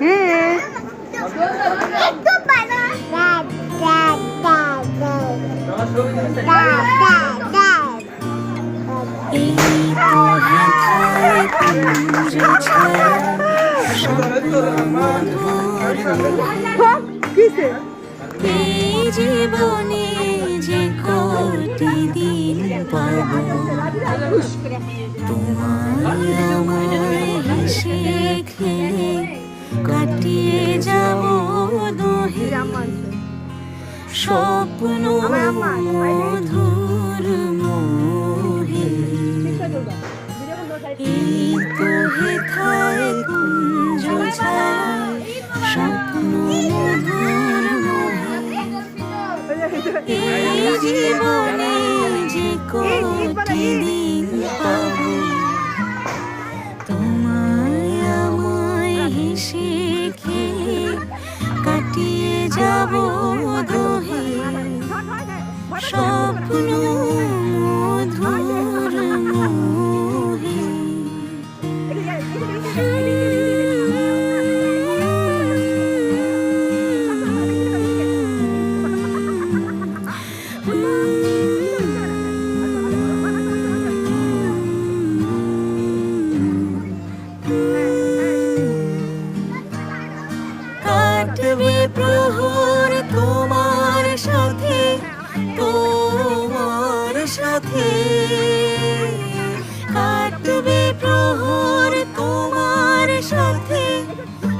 হ্যাঁ জীবনে যে কোটি দিন পাব তোমার কাটিয়ে যাব দোহে। স্বপ্ন মধুর মোহে। এই তো হেথায় কুঞ্জ ছায়া। স্বপ্ন মধুর মোহে। এই জীবনে যে কোটি দিন স্বপ্ন মধুর মোহে। কাটবে প্রহর সাথে কাটবে প্রহর তোমার সাথে।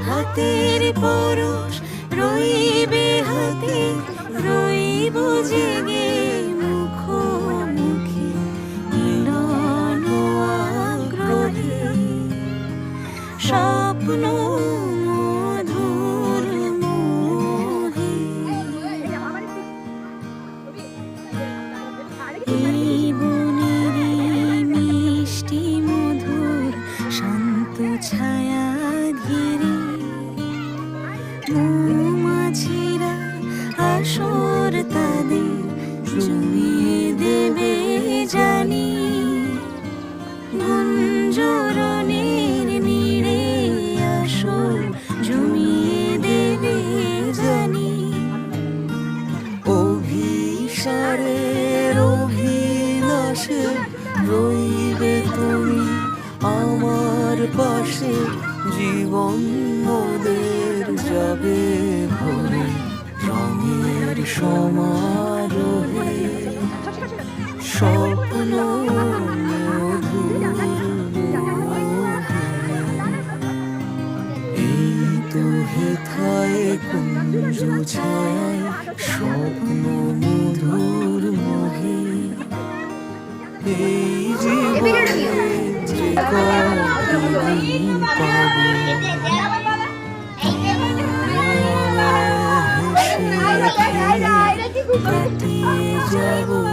হাতের পরশ রইবে হাতে রইব জেগে মুখোমুখি মিলন স্বপ্ন ছায়া ঘিরে মৌমাছিরা আসর তাদের জমিয়ে রইবে তুমি আমার পাশে, জীবন মোদের যাবে ভরে, রঙের সমারোহে। স্বপ্ন এই কুঞ্জ ছায়, স্বপ্ন মধুর এই জীবনে যে কদিন পাবো কাটিয়ে যাব